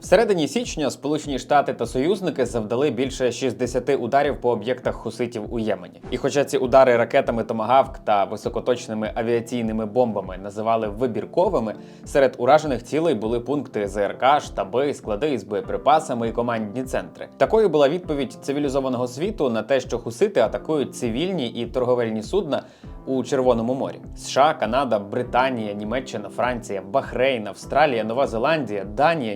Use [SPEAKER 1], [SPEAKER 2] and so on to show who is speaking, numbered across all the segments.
[SPEAKER 1] Всередині січня Сполучені Штати та союзники завдали більше 60 ударів по об'єктах хуситів у Ємені. І хоча ці удари ракетами Томагавк та високоточними авіаційними бомбами називали вибірковими, серед уражених цілей були пункти ЗРК, штаби, склади із боєприпасами і командні центри. Такою була відповідь цивілізованого світу на те, що хусити атакують цивільні і торговельні судна у Червоному морі. США, Канада, Британія, Німеччина, Франція, Бахрейн, Австралія, Нова Зеландія, Данія,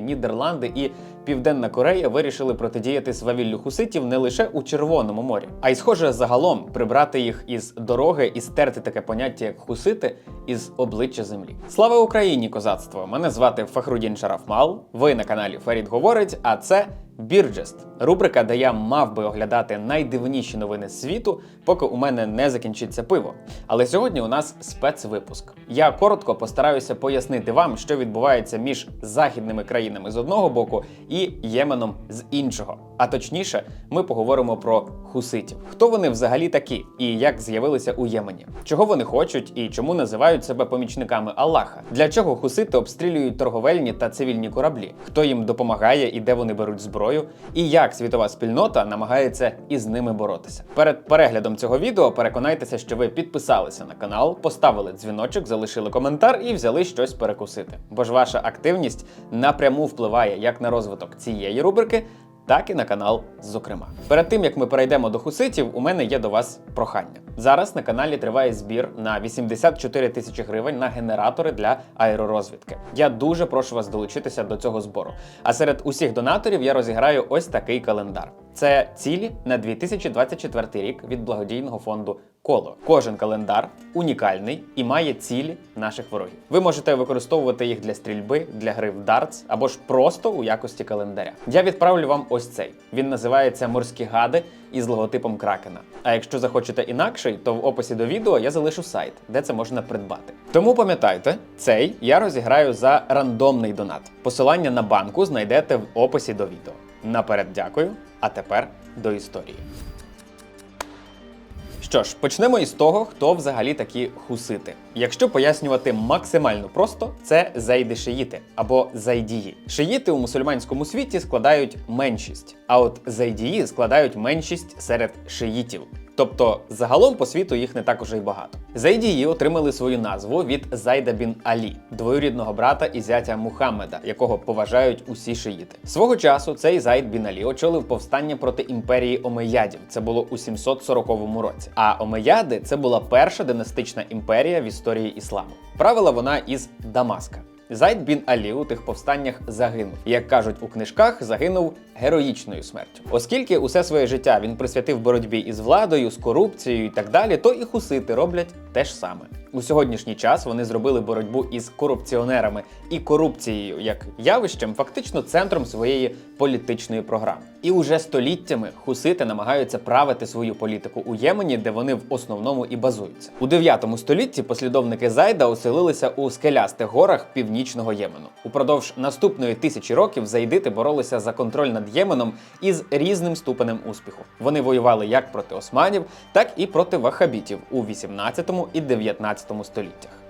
[SPEAKER 1] Нідерланди і Південна Корея вирішили протидіяти свавіллю хуситів не лише у Червоному морі, а й схоже загалом прибрати їх із дороги і стерти таке поняття як хусити із обличчя землі. Слава Україні, козацтво! Мене звати Фахрудін Шарафмал. Ви на каналі Фарід говорить. А це Бірджест, рубрика, де я мав би оглядати найдивніші новини світу, поки у мене не закінчиться пиво. Але сьогодні у нас спецвипуск. Я коротко постараюся пояснити вам, що відбувається між західними країнами з одного боку і Єменом з іншого. А точніше, ми поговоримо про хуситів. Хто вони взагалі такі і як з'явилися у Ємені? Чого вони хочуть і чому називають себе помічниками Аллаха? Для чого хусити обстрілюють торговельні та цивільні кораблі? Хто їм допомагає і де вони беруть зброю? І як світова спільнота намагається із ними боротися? Перед переглядом цього відео переконайтеся, що ви підписалися на канал, поставили дзвіночок, залишили коментар і взяли щось перекусити. Бо ж ваша активність напряму впливає як на розвиток цієї рубрики, так і на канал, зокрема. Перед тим як ми перейдемо до хуситів, у мене є до вас прохання. Зараз на каналі триває збір на 84 тисячі гривень на генератори для аеророзвідки. Я дуже прошу вас долучитися до цього збору. А серед усіх донаторів я розіграю ось такий календар. Це цілі на 2024 рік від благодійного фонду Коло. Кожен календар унікальний і має цілі наших ворогів. Ви можете використовувати їх для стрільби, для гри в дартс або ж просто у якості календаря. Я відправлю вам ось цей. Він називається Морські гади із логотипом кракена. А якщо захочете інакший, то в описі до відео я залишу сайт, де це можна придбати. Тому пам'ятайте, цей я розіграю за рандомний донат. Посилання на банку знайдете в описі до відео. Наперед дякую. А тепер до історії. Що ж, почнемо із того, хто взагалі такі хусити. Якщо пояснювати максимально просто, це зайди-шиїти або зайдії. Шиїти у мусульманському світі складають меншість, а от зайдії складають меншість серед шиїтів. Тобто загалом по світу їх не так уже й багато. Зайдії отримали свою назву від Зайда бін Алі, двоюрідного брата і зятя Мухаммеда, якого поважають усі шиїти. Свого часу цей Зайд бін Алі очолив повстання проти імперії Омеядів. Це було у 740 році. А Омеяди це була перша династична імперія в історії ісламу. Правила вона із Дамаска. Зайд бін Алі у тих повстаннях загинув. Як кажуть у книжках, загинув героїчною смертю. Оскільки усе своє життя він присвятив боротьбі із владою, з корупцією і так далі, то і хусити роблять те ж саме. У сьогоднішній час вони зробили боротьбу із корупціонерами і корупцією як явищем, фактично центром своєї політичної програми. І уже століттями хусити намагаються правити свою політику у Ємені, де вони в основному і базуються. У 9 столітті послідовники Зайда оселилися у скелястих горах північного Ємену. Упродовж наступної тисячі років зайдити боролися за контроль над Єменом із різним ступенем успіху. Вони воювали як проти османів, так і проти вахабітів у 18 і 19 століттях.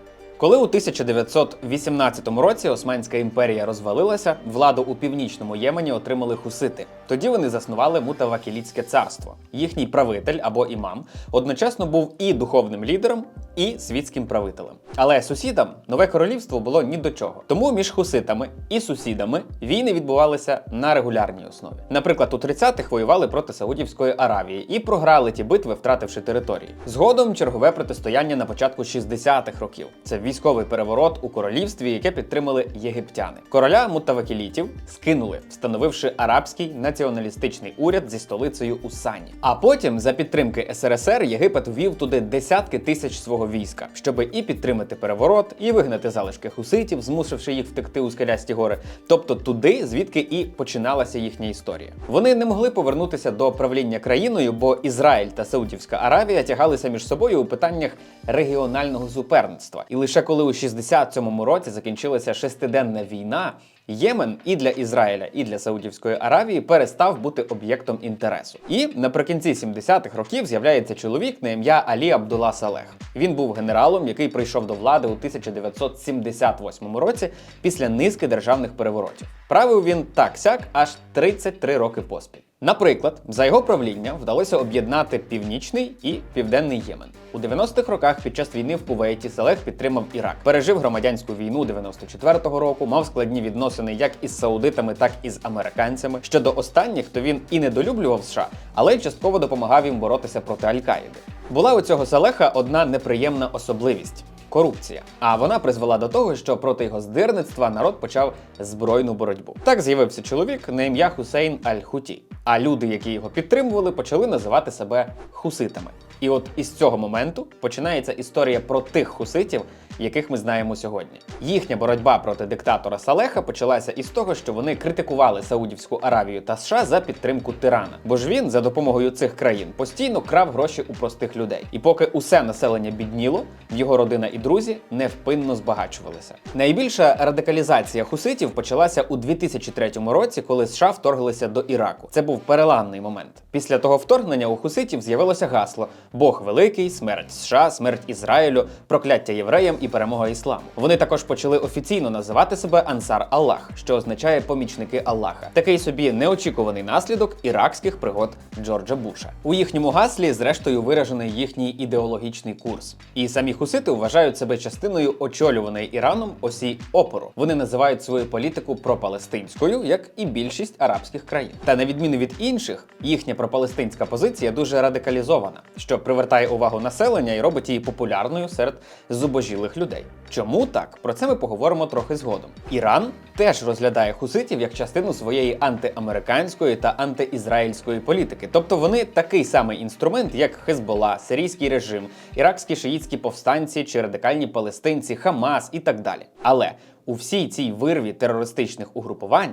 [SPEAKER 1] Коли у 1918 році Османська імперія розвалилася, владу у північному Ємені отримали хусити. Тоді вони заснували Мутавакілітське царство. Їхній правитель або імам одночасно був і духовним лідером, і світським правителем. Але сусідам нове королівство було ні до чого. Тому між хуситами і сусідами війни відбувалися на регулярній основі. Наприклад, у 30-х воювали проти Саудівської Аравії і програли ті битви, втративши території. Згодом чергове протистояння на початку 60-х років. Це військовий переворот у королівстві, яке підтримали єгиптяни. Короля мутавакілітів скинули, встановивши арабський націоналістичний уряд зі столицею у Сані. А потім, за підтримки СРСР, Єгипет ввів туди десятки тисяч свого війська, щоб і підтримати переворот, і вигнати залишки хуситів, змусивши їх втекти у скелясті гори, тобто туди, звідки і починалася їхня історія. Вони не могли повернутися до правління країною, бо Ізраїль та Саудівська Аравія тягалися між собою у питаннях регіонального суперництва. І лише коли у 67-му році закінчилася шестиденна війна, Ємен і для Ізраїля, і для Саудівської Аравії перестав бути об'єктом інтересу. І наприкінці 70-х років з'являється чоловік на ім'я Алі Абдулла Салех. Він був генералом, який прийшов до влади у 1978 році після низки державних переворотів. Правив він так сяк аж 33 роки поспіль. Наприклад, за його правління вдалося об'єднати північний і південний Ємен. У 90-х роках під час війни в Кувейті Салех підтримав Ірак, пережив громадянську війну 94-го року, мав складні відносини як із саудитами, так і з американцями. Щодо останніх, то він і недолюблював США, але й частково допомагав їм боротися проти Аль-Каїди. Була у цього Салеха одна неприємна особливість. Корупція, а вона призвела до того, що проти його здирництва народ почав збройну боротьбу. Так з'явився чоловік на ім'я Хусейн Аль-Хуті. А люди, які його підтримували, почали називати себе хуситами. І от із цього моменту починається історія про тих хуситів, яких ми знаємо сьогодні. Їхня боротьба проти диктатора Салеха почалася із того, що вони критикували Саудівську Аравію та США за підтримку тирана. Бо ж він за допомогою цих країн постійно крав гроші у простих людей. І поки усе населення бідніло, його родина і друзі невпинно збагачувалися. Найбільша радикалізація хуситів почалася у 2003 році, коли США вторглися до Іраку. Це був переламний момент. Після того вторгнення у хуситів з'явилося гасло: Бог великий, смерть США, смерть Ізраїлю, прокляття євреям і перемога ісламу. Вони також почали офіційно називати себе Ансар Аллах, що означає помічники Аллаха. Такий собі неочікуваний наслідок іракських пригод Джорджа Буша. У їхньому гаслі, зрештою, виражений їхній ідеологічний курс. І самі хусити вважають себе частиною очолюваної Іраном осі опору. Вони називають свою політику пропалестинською, як і більшість арабських країн. Та на відміну від інших, їхня пропалестинська позиція дуже радикалізована, що привертає увагу населення і робить її популярною серед зубожілих людей. Чому так? Про це ми поговоримо трохи згодом. Іран теж розглядає хуситів як частину своєї антиамериканської та антиізраїльської політики. Тобто вони такий самий інструмент, як Хезбола, сирійський режим, іракські шиїцькі повстанці чи радикальні палестинці, Хамас і так далі. Але у всій цій вирві терористичних угрупувань.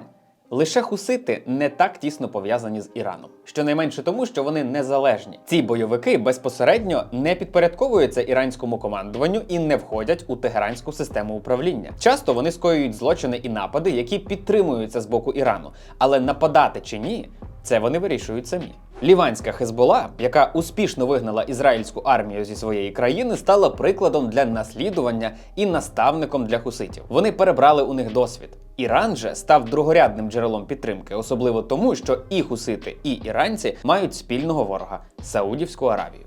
[SPEAKER 1] Лише хусити не так тісно пов'язані з Іраном, щонайменше тому, що вони незалежні. Ці бойовики безпосередньо не підпорядковуються іранському командуванню і не входять у тегеранську систему управління. Часто вони скоюють злочини і напади, які підтримуються з боку Ірану, але нападати чи ні, це вони вирішують самі. Ліванська Хезбола, яка успішно вигнала ізраїльську армію зі своєї країни, стала прикладом для наслідування і наставником для хуситів. Вони перебрали у них досвід. Іран же став другорядним джерелом підтримки, особливо тому, що і хусити, і іранці мають спільного ворога Саудівську Аравію.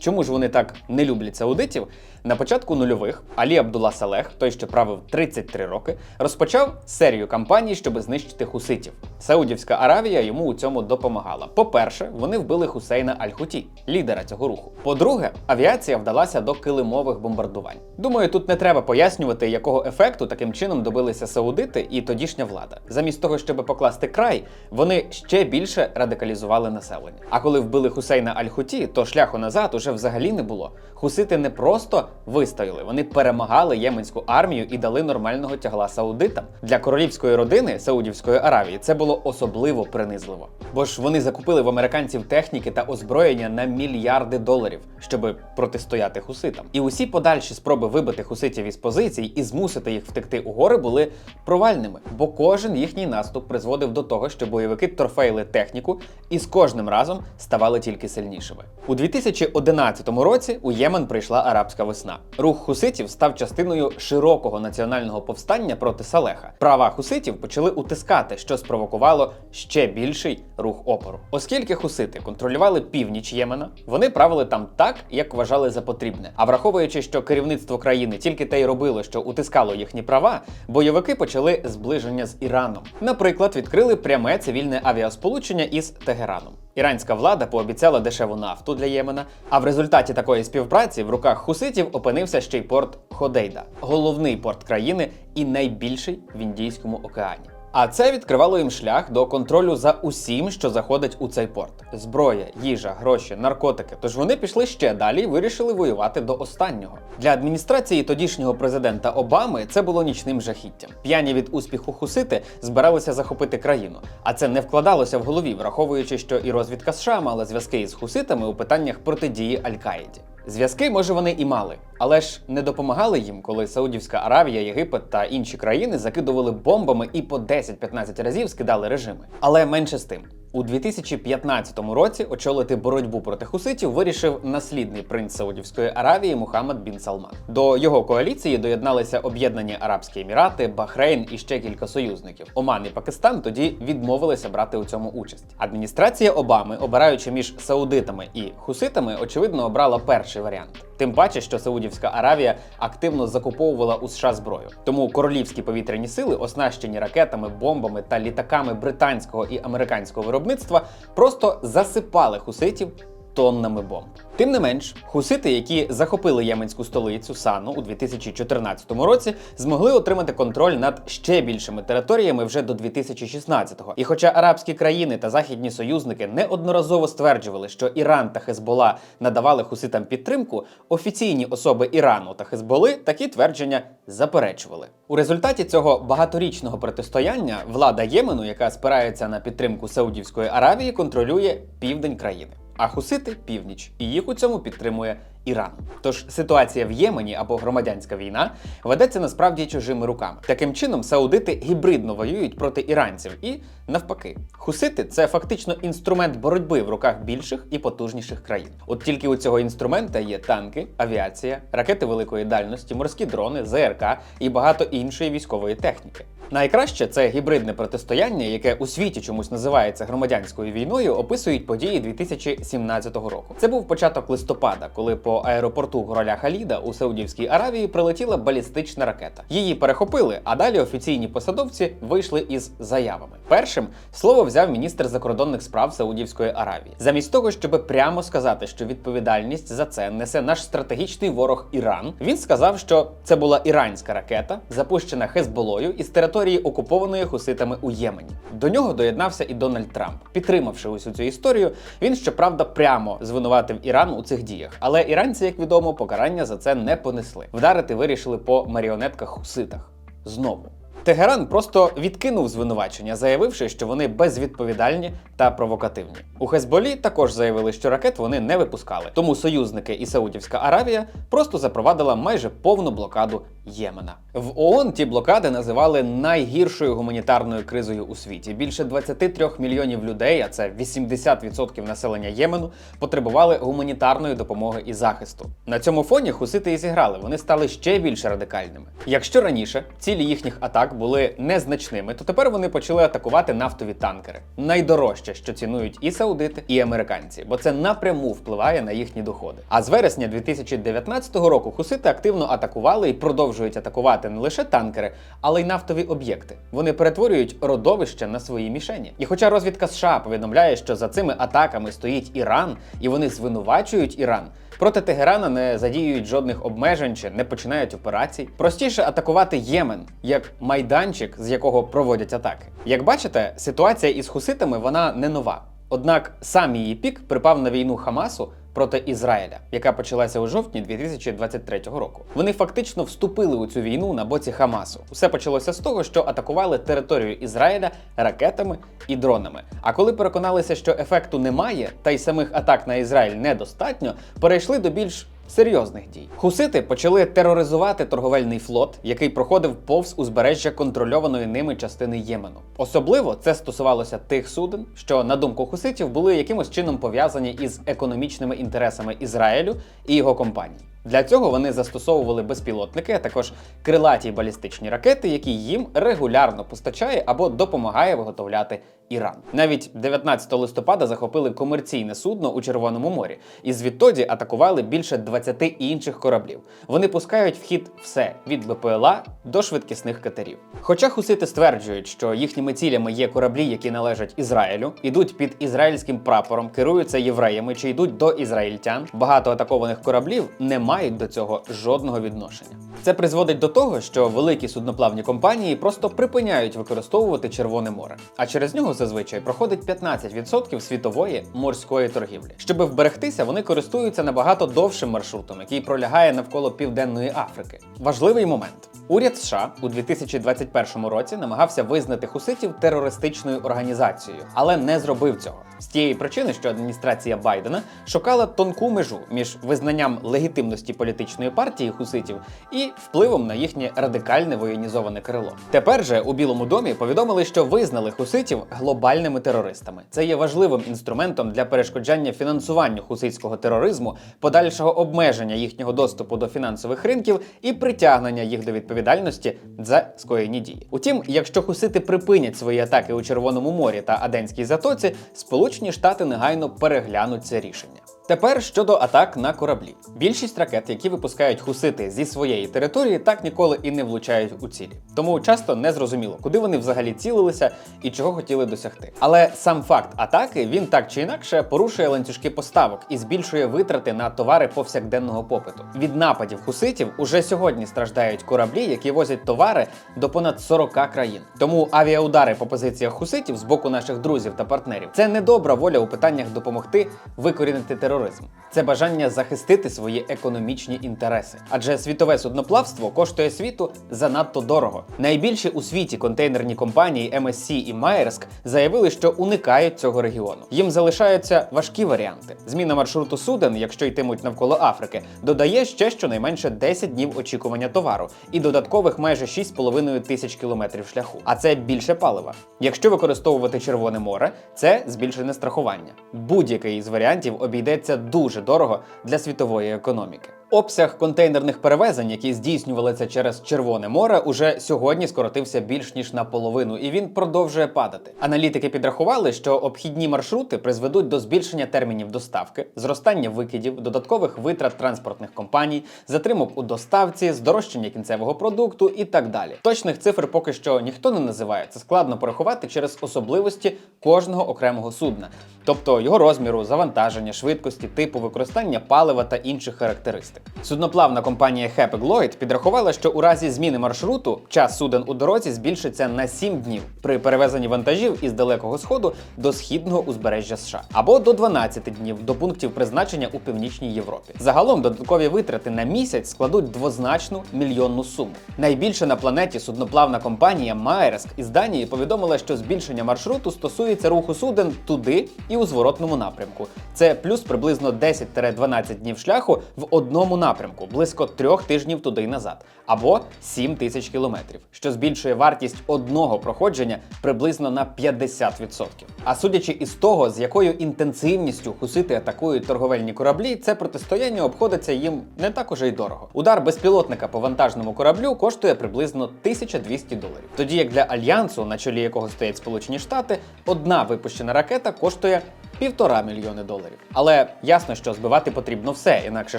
[SPEAKER 1] Чому ж вони так не люблять саудитів? На початку нульових Алі Абдулла Салех, той, що правив 33 роки, розпочав серію кампаній, щоб знищити хуситів. Саудівська Аравія йому у цьому допомагала. По-перше, вони вбили Хусейна Аль-Хуті, лідера цього руху. По-друге, авіація вдалася до килимових бомбардувань. Думаю, тут не треба пояснювати, якого ефекту таким чином добилися саудити і тодішня влада. Замість того, щоб покласти край, вони ще більше радикалізували населення. А коли вбили Хусейна Аль-Хуті, то шляху назад уже взагалі не було. Хусити не просто вистояли, вони перемагали єменську армію і дали нормального тягла саудитам. Для королівської родини Саудівської Аравії це було особливо принизливо. Бо ж вони закупили в американців техніки та озброєння на мільярди доларів, щоб протистояти хуситам. І усі подальші спроби вибити хуситів із позицій і змусити їх втекти у гори були провальними, бо кожен їхній наступ призводив до того, що бойовики торфеїли техніку і з кожним разом ставали тільки сильнішими. У 2011 році у Ємен прийшла арабська весна. Рух хуситів став частиною широкого національного повстання проти Салеха. Права хуситів почали утискати, що спровокувало ще більший рух опору. Оскільки хусити контролювали північ Ємена, вони правили там так, як вважали за потрібне. А враховуючи, що керівництво країни тільки те й робило, що утискало їхні права, бойовики почали зближення з Іраном. Наприклад, відкрили пряме цивільне авіасполучення із Тегераном. Іранська влада пообіцяла дешеву нафту для Ємена, а в результаті такої співпраці в руках хуситів опинився ще й порт Ходейда, головний порт країни і найбільший в Індійському океані. А це відкривало їм шлях до контролю за усім, що заходить у цей порт: зброя, їжа, гроші, наркотики. Тож вони пішли ще далі і вирішили воювати до останнього. Для адміністрації тодішнього президента Обами це було нічним жахіттям. П'яні від успіху хусити збиралися захопити країну, а це не вкладалося в голові, враховуючи, що і розвідка США мала зв'язки із хуситами у питаннях протидії Аль-Каїді. Зв'язки, може, вони і мали, але ж не допомагали їм, коли Саудівська Аравія, Єгипет та інші країни закидували бомбами і по 10-15 разів скидали режими. Але менше з тим. У 2015 році очолити боротьбу проти хуситів вирішив наслідний принц Саудівської Аравії Мухаммад бін Салман. До його коаліції доєдналися Об'єднані Арабські Емірати, Бахрейн і ще кілька союзників. Оман і Пакистан тоді відмовилися брати у цьому участь. Адміністрація Обами, обираючи між саудитами і хуситами, очевидно обрала перший варіант. Тим паче, що Саудівська Аравія активно закуповувала у США зброю. Тому королівські повітряні сили, оснащені ракетами, бомбами та літаками британського і американського виробництва, просто засипали хуситів тоннами бомб. Тим не менш, хусити, які захопили єменську столицю Сану у 2014 році, змогли отримати контроль над ще більшими територіями вже до 2016-го. І хоча арабські країни та західні союзники неодноразово стверджували, що Іран та Хезбола надавали хуситам підтримку, офіційні особи Ірану та Хезболи такі твердження заперечували. У результаті цього багаторічного протистояння влада Ємену, яка спирається на підтримку Саудівської Аравії, контролює південь країни а хусити північ, і їх у цьому підтримує Іран. Тож ситуація в Ємені або громадянська війна ведеться насправді чужими руками. Таким чином, саудити гібридно воюють проти іранців і навпаки. Хусити це фактично інструмент боротьби в руках більших і потужніших країн. От тільки у цього інструмента є танки, авіація, ракети великої дальності, морські дрони, ЗРК і багато іншої військової техніки. Найкраще це гібридне протистояння, яке у світі чомусь називається громадянською війною, описують події 2017 року. Це був початок листопада, коли по аеропорту короля Халіда у Саудівській Аравії прилетіла балістична ракета. Її перехопили, а далі офіційні посадовці вийшли із заявами. Першим слово взяв міністр закордонних справ Саудівської Аравії, замість того, щоб прямо сказати, що відповідальність за це несе наш стратегічний ворог Іран. Він сказав, що це була іранська ракета, запущена Хезболою із території окупованої хуситами у Ємені. До нього доєднався і Дональд Трамп. Підтримавши усю цю історію, він щоправда прямо звинуватив Іран у цих діях. Але іранці, як відомо, покарання за це не понесли. Вдарити вирішили по маріонетках хуситах. Знову. Тегеран просто відкинув звинувачення, заявивши, що вони безвідповідальні та провокативні. У Хезболі також заявили, що ракет вони не випускали. Тому союзники і Саудівська Аравія просто запровадила майже повну блокаду Ємена. В ООН ті блокади називали найгіршою гуманітарною кризою у світі. Більше 23 мільйонів людей, а це 80% населення Ємену, потребували гуманітарної допомоги і захисту. На цьому фоні хусити і зіграли. Вони стали ще більш радикальними. Якщо раніше цілі їхніх атак були незначними, то тепер вони почали атакувати нафтові танкери. Найдорожче, що цінують і саудити, і американці, бо це напряму впливає на їхні доходи. А з вересня 2019 року хусити активно атакували і продовжують атакувати не лише танкери, але й нафтові об'єкти. Вони перетворюють родовище на свої мішені. І хоча розвідка США повідомляє, що за цими атаками стоїть Іран, і вони звинувачують Іран. Проти Тегерана не задіюють жодних обмежень чи не починають операцій. Простіше атакувати Ємен як майданчик, з якого проводять атаки. Як бачите, ситуація із хуситами вона не нова. Однак сам її пік припав на війну Хамасу проти Ізраїля, яка почалася у жовтні 2023 року. Вони фактично вступили у цю війну на боці Хамасу. Усе почалося з того, що атакували територію Ізраїля ракетами і дронами. А коли переконалися, що ефекту немає, та й самих атак на Ізраїль недостатньо, перейшли до більш серйозних дій. Хусити почали тероризувати торговельний флот, який проходив повз узбережжя контрольованої ними частини Ємену. Особливо це стосувалося тих суден, що на думку хуситів були якимось чином пов'язані із економічними інтересами Ізраїлю і його компаній. Для цього вони застосовували безпілотники, а також крилаті балістичні ракети, які їм регулярно постачає або допомагає виготовляти Іран. Навіть 19 листопада захопили комерційне судно у Червоному морі і звідтоді атакували більше 20 інших кораблів. Вони пускають в хід все від БПЛА до швидкісних катерів. Хоча хусити стверджують, що їхніми цілями є кораблі, які належать Ізраїлю, ідуть під ізраїльським прапором, керуються євреями чи йдуть до ізраїльтян. Багато атакованих кораблів не мають до цього жодного відношення. Це призводить до того, що великі судноплавні компанії просто припиняють використовувати Червоне море, а через нього зазвичай проходить 15% світової морської торгівлі. Щоби вберегтися, вони користуються набагато довшим маршрутом, який пролягає навколо Південної Африки. Важливий момент. Уряд США у 2021 році намагався визнати хуситів терористичною організацією, але не зробив цього з тієї причини, що адміністрація Байдена шукала тонку межу між визнанням легітимності політичної партії хуситів і впливом на їхнє радикальне воєнізоване крило. Тепер же у Білому домі повідомили, що визнали хуситів глобальними терористами. Це є важливим інструментом для перешкоджання фінансуванню хусицького тероризму, подальшого обмеження їхнього доступу до фінансових ринків і притягнення їх до відповідальності за скоєні дії. Утім, якщо хусити припинять свої атаки у Червоному морі та Аденській затоці, Сполучені Штати негайно переглянуть це рішення. Тепер щодо атак на кораблі. Більшість ракет, які випускають хусити зі своєї території, так ніколи і не влучають у цілі. Тому часто не зрозуміло, куди вони взагалі цілилися і чого хотіли досягти. Але сам факт атаки він так чи інакше порушує ланцюжки поставок і збільшує витрати на товари повсякденного попиту. Від нападів хуситів уже сьогодні страждають кораблі, які возять товари до понад 40 країн. Тому авіаудари по позиціях хуситів з боку наших друзів та партнерів це недобра воля у питаннях допомогти викорінити тероризм. Це бажання захистити свої економічні інтереси. Адже світове судноплавство коштує світу занадто дорого. Найбільші у світі контейнерні компанії MSC і Maersk заявили, що уникають цього регіону. Їм залишаються важкі варіанти. Зміна маршруту суден, якщо йтимуть навколо Африки, додає ще щонайменше 10 днів очікування товару і додаткових майже 6,5 тисяч кілометрів шляху. А це більше палива. Якщо використовувати Червоне море, це збільшене страхування. Будь-який із варіантів обійдеться дуже дорого для світової економіки. Обсяг контейнерних перевезень, які здійснювалися через Червоне море, уже сьогодні скоротився більш ніж наполовину, і він продовжує падати. Аналітики підрахували, що обхідні маршрути призведуть до збільшення термінів доставки, зростання викидів, додаткових витрат транспортних компаній, затримок у доставці, здорожчання кінцевого продукту і так далі. Точних цифр поки що ніхто не називає. Це складно порахувати через особливості кожного окремого судна, тобто його розміру, завантаження, швидкості, типу використання палива та інших характеристик. Судноплавна компанія Hapag Lloyd підрахувала, що у разі зміни маршруту час суден у дорозі збільшиться на 7 днів при перевезенні вантажів із далекого сходу до східного узбережжя США або до 12 днів до пунктів призначення у північній Європі. Загалом додаткові витрати на місяць складуть двозначну мільйонну суму. Найбільше на планеті судноплавна компанія Maersk із Данії повідомила, що збільшення маршруту стосується руху суден туди і у зворотному напрямку. Це плюс приблизно 10-12 днів шляху в одному напрямку, близько трьох тижнів туди й назад, або 7 тисяч кілометрів, що збільшує вартість одного проходження приблизно на 50%. А судячи із того, з якою інтенсивністю хусити атакують торговельні кораблі, це протистояння обходиться їм не так уже й дорого. Удар безпілотника по вантажному кораблю коштує приблизно 1200 доларів. Тоді як для альянсу, на чолі якого стоять Сполучені Штати, одна випущена ракета коштує півтора мільйони доларів. Але ясно, що збивати потрібно все, інакше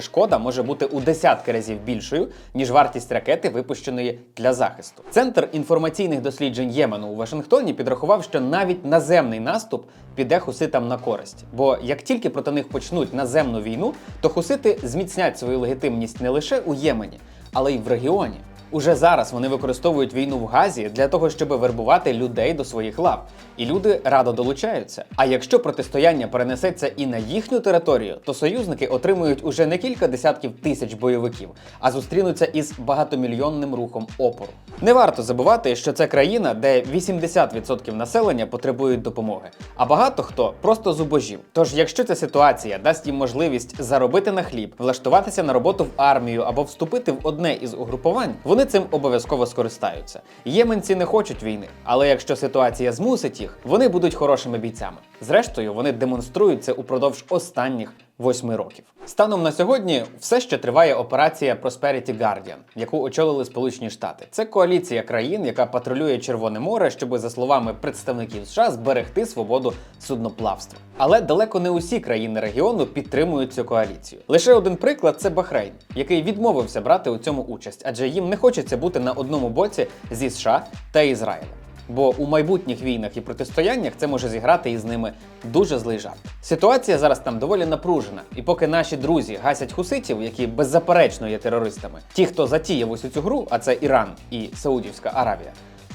[SPEAKER 1] шкода може бути у десятки разів більшою, ніж вартість ракети, випущеної для захисту. Центр інформаційних досліджень Ємену у Вашингтоні підрахував, що навіть наземний наступ піде хуситам на користь. Бо як тільки проти них почнуть наземну війну, то хусити зміцнять свою легітимність не лише у Ємені, але й в регіоні. Уже зараз вони використовують війну в Газі для того, щоб вербувати людей до своїх лав, і люди радо долучаються. А якщо протистояння перенесеться і на їхню територію, то союзники отримують уже не кілька десятків тисяч бойовиків, а зустрінуться із багатомільйонним рухом опору. Не варто забувати, що це країна, де 80% населення потребують допомоги, а багато хто просто зубожів. Тож, якщо ця ситуація дасть їм можливість заробити на хліб, влаштуватися на роботу в армію або вступити в одне із угрупувань, вони цим обов'язково скористаються. Єменці не хочуть війни, але якщо ситуація змусить їх, вони будуть хорошими бійцями. Зрештою, вони демонструють це упродовж останніх восьми років. Станом на сьогодні все ще триває операція Prosperity Guardian, яку очолили Сполучені Штати. Це коаліція країн, яка патрулює Червоне море, щоб, за словами представників США, зберегти свободу судноплавства. Але далеко не усі країни регіону підтримують цю коаліцію. Лише один приклад це Бахрейн, який відмовився брати у цьому участь, адже їм не хочеться бути на одному боці зі США та Ізраїлем. Бо у майбутніх війнах і протистояннях це може зіграти із ними дуже злий жарт. Ситуація зараз там доволі напружена, і поки наші друзі гасять хуситів, які беззаперечно є терористами, ті, хто затіяв усю цю гру, а це Іран і Саудівська Аравія,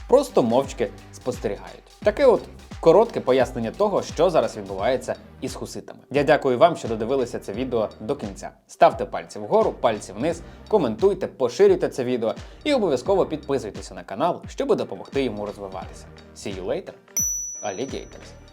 [SPEAKER 1] просто мовчки спостерігають. Таке от коротке пояснення того, що зараз відбувається із хуситами. Я дякую вам, що додивилися це відео до кінця. Ставте пальці вгору, пальці вниз, коментуйте, поширюйте це відео і обов'язково підписуйтеся на канал, щоб допомогти йому розвиватися. See you later, alligators!